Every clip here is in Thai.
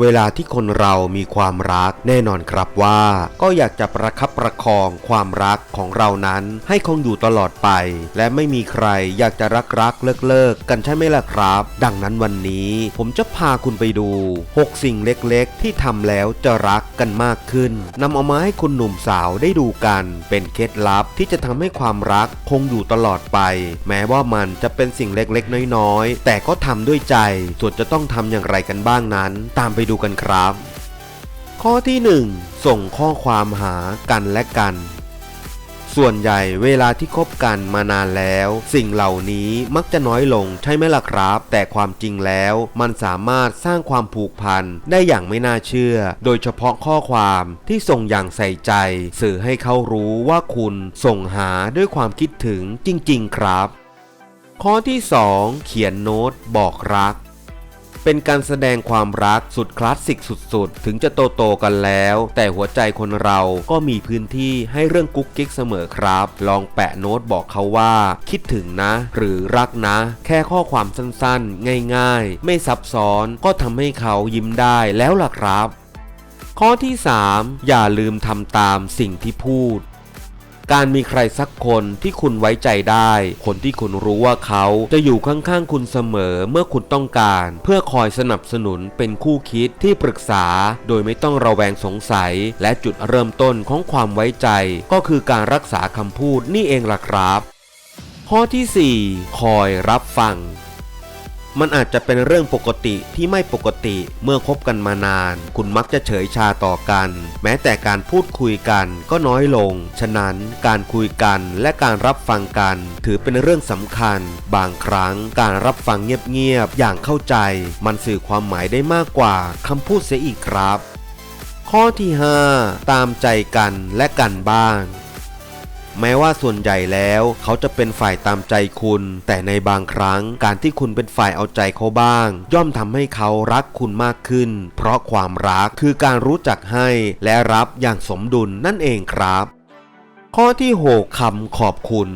เวลาที่คนเรามีความรักแน่นอนครับว่า ก็อยากจะประคับประคองความรักของเรานั้นให้คงอยู่ตลอดไป และไม่มีใครอยากจะรักรักเลิกเลิกกันใช่ไหมล่ะครับ ดังนั้นวันนี้ผมจะพาคุณไปดู 6 สิ่งเล็กๆ ที่ทำแล้วจะรักกันมากขึ้นนำเอามาให้คุณหนุ่มสาวได้ดูกัน เป็นเคล็ดลับที่จะทำให้ความรักคงอยู่ตลอดไป แม้ว่ามันจะเป็นสิ่งเล็กๆ น้อยๆ แต่ก็ทำด้วยใจส่วนจะต้องทำอย่างไรกันบ้างนั้น ตามไปดูกันครับ ข้อที่ 1 ส่งข้อความหากันและกัน ส่วนใหญ่เวลาที่คบกันมานานแล้ว สิ่งเหล่านี้มักจะน้อยลงใช่ไหมล่ะครับ แต่ความจริงแล้วมันสามารถสร้างความผูกพันได้อย่างไม่น่าเชื่อ โดยเฉพาะข้อความที่ส่งอย่างใส่ใจ สื่อให้เขารู้ว่าคุณส่งหาด้วยความคิดถึงจริง ๆ ครับ ข้อที่ 2 เขียนโน้ตบอกรัก เป็นการแสดงความรักสุดคลาสสิกสุดๆ ถึงจะโตโตๆกันแล้ว แต่หัวใจคนเราก็มีพื้นที่ให้เรื่องกุ๊กกิ๊กเสมอครับ ลองแปะโน้ตบอกเขาว่า คิดถึงนะ หรือรักนะ แค่ข้อความสั้นๆ ง่ายๆ ไม่ซับซ้อนก็ทำให้เขายิ้มได้แล้วล่ะครับ ข้อที่ 3 อย่าลืมทำตามสิ่งที่พูด การมีใครสักคนที่คุณไว้ใจได้ คนที่คุณรู้ว่าเขาจะอยู่ข้างๆคุณเสมอเมื่อคุณต้องการ เพื่อคอยสนับสนุนเป็นคู่คิดที่ปรึกษา โดยไม่ต้องระแวงสงสัย และจุดเริ่มต้นของความไว้ใจ ก็คือการรักษาคำพูดนี่เองล่ะครับ ข้อที่ 4 คอยรับฟัง มันอาจจะเป็นเรื่องปกติที่ไม่ปกติเมื่อคบกันมานาน คุณมักจะเฉยชาต่อกัน แม้แต่การพูดคุยกันก็น้อยลง ฉะนั้นการคุยกันและการรับฟังกัน ถือเป็นเรื่องสำคัญ บางครั้งการรับฟังเงียบๆอย่างเข้าใจ มันสื่อความหมายได้มากกว่าคำพูดเสียอีกครับ ข้อที่ 5 ตามใจกันและกันบ้าง แม้ว่าส่วนใหญ่แล้วเขาจะเป็นฝ่ายตามใจคุณ แต่ในบางครั้งการที่คุณเป็นฝ่ายเอาใจเขาบ้าง ย่อมทำให้เขารักคุณมากขึ้น เพราะความรักคือการรู้จักให้และรับอย่างสมดุลนั่นเองครับ ข้อที่ 6คำขอบคุณ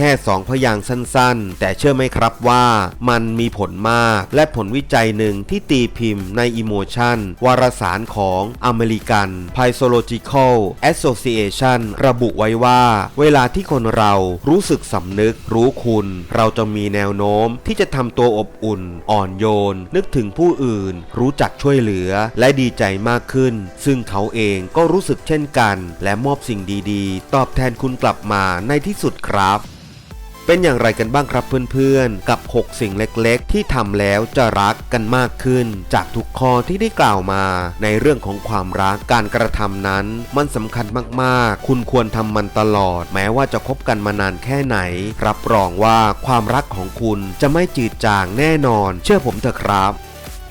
แค่สองพยางค์สั้นๆ แต่เชื่อไหมครับว่ามันมีผลมาก และผลวิจัยหนึ่งที่ตีพิมพ์ใน Emotion วารสารของ American Psychological Association ระบุไว้ว่า เวลาที่คนเรารู้สึกสำนึกรู้คุณ เราจะมีแนวโน้มที่จะทำตัวอบอุ่น อ่อนโยน นึกถึงผู้อื่น รู้จักช่วยเหลือ และดีใจมากขึ้น ซึ่งเขาเองก็รู้สึกเช่นกัน และมอบสิ่งดีๆ ตอบแทนคุณกลับมาในที่สุดครับ เป็นอย่างไรกันบ้างครับเพื่อนๆ กับ 6 สิ่งเล็กๆ ที่ทำแล้วจะรักกันมากขึ้น จากทุกข้อที่ได้กล่าวมา ในเรื่องของความรักการกระทำนั้น มันสำคัญมากๆ คุณควรทำมันตลอด แม้ว่าจะคบกันมานานแค่ไหน รับรองว่าความรักของคุณจะไม่จืดจางแน่นอน เชื่อผมเถอะครับ